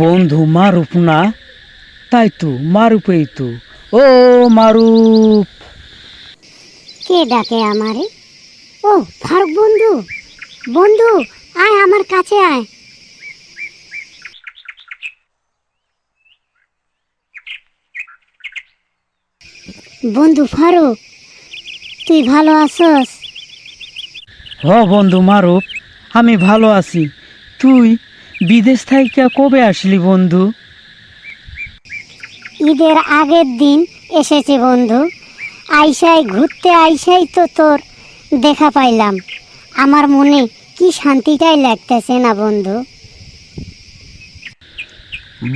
বন্ধু মারুপ না তাই তো মারুপেই তো। ও মারুপ। কে ডাকে আমারে? ও ফারুক বন্ধু বন্ধু আয় আমার কাছে আয়। বন্ধু ফারুক তুই ভালো আছস? হ বন্ধু মারুপ আমি ভালো আছি। তুই বিদেশ থেকে কবে আসলি বন্ধু? ঈদের আগের দিন এসেছে বন্ধু। আইসাই ঘুরতে আইসাই তো তোর দেখা পাইলাম। আমার মনে কি শান্তিটাই লাগতেছে না বন্ধু।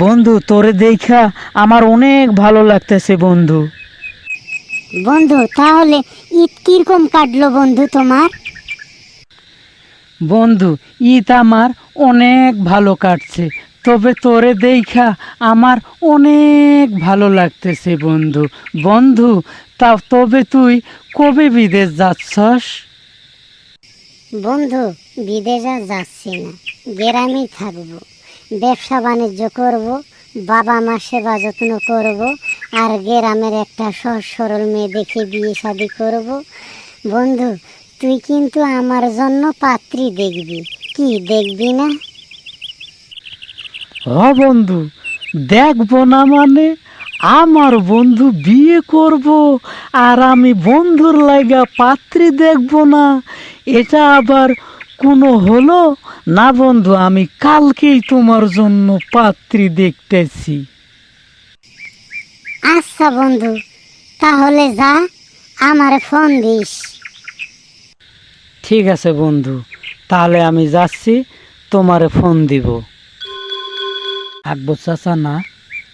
বন্ধু তোরে দেখা আমার অনেক ভালো লাগতেছে বন্ধু। বন্ধু তাহলে ঈদ কীরকম কাটলো বন্ধু তোমার? বন্ধু, ঈদ আমার অনেক ভালো কাটছে, তবে তোরে দেখা আমার অনেক ভালো লাগতেছে বন্ধু। বন্ধু, তা তবে তুই কবে বিদেশ যাচ্ছস? বন্ধু, বিদেশে যাচ্ছি না, গ্রামেই থাকব। ব্যবসা বাণিজ্য করব, বাবা মা সেবা যত্ন করব, আর গ্রামের একটা সহজ সরল মেয়ে দেখে বিয়ে শাদি করব। বন্ধু তুই কিন্তু আমার জন্য পাত্রী দেখবি। কি দেখবি না? হ বন্ধু দেখব না মানে আমার বন্ধু বিয়ে করব আর আমি বন্ধুর লাগা পাত্রী দেখব না। এটা আবার কোনো হলো? না বন্ধু আমি কালকেই তোমার জন্য পাত্রী দেখতেছি। আচ্ছা বন্ধু তাহলে যা আমার ফোন দিস। ঠিক আছে বন্ধু, তাহলে আমি যাচ্ছি, তোমারে ফোন দিব। আকবর চাচা না,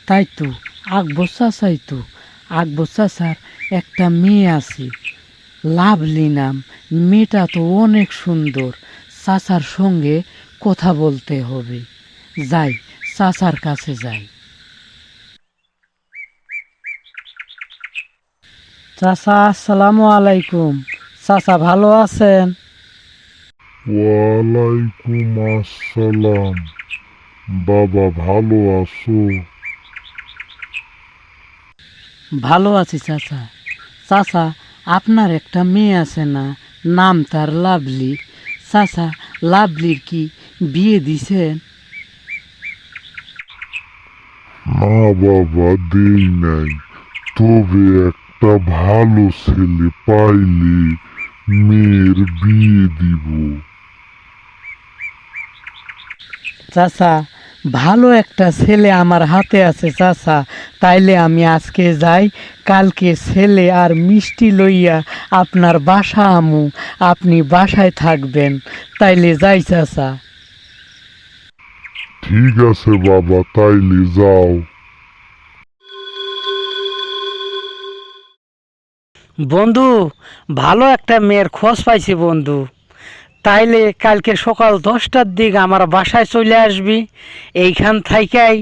তাই তো, আকবর চাচাই তো। আকবর চাচার একটা মেয়ে আছে, লাভলি নাম, মেয়েটা তো অনেক সুন্দর, চাচার সঙ্গে কথা বলতে হবে। যাই, চাচার কাছে যাই। চাচা, আসসালামু আলাইকুম। চাচা ভালো আছেন? ওয়ালাইকুম আসসালাম। বাবা ভালো আছো? ভালো আছি চাচা। চাচা আপনার একটা মেয়ে আছে না? নাম তার লাভলি। চাচা লাভলির কি বিয়ে দিছেন না বাবা দেই নাই। তবে একটা ভালো ছেলে পাইলে মেয়ের বিয়ে দিব। চাচা ভালো একটা ছেলে আমার হাতে আছে চাচা। তাইলে আমি আজকে যাই কালকে ছেলে আর মিষ্টি লইয়া আপনার বাসা আমু আপনি বাসায় থাকবেন। তাইলে যাই চাচা। ঠিক আছে বাবা তাইলে যাও। বন্ধু ভালো একটা মেয়ের খোঁজ পাইছি বন্ধু। তাইলে কালকে সকাল দশটার দিক আমার বাসায় চলে আসবি। এইখান থাইকাই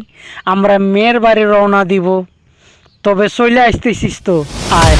আমরা মেয়ের বাড়ি রওনা দিব। তবে চলে আসতেছিস তো, আয়।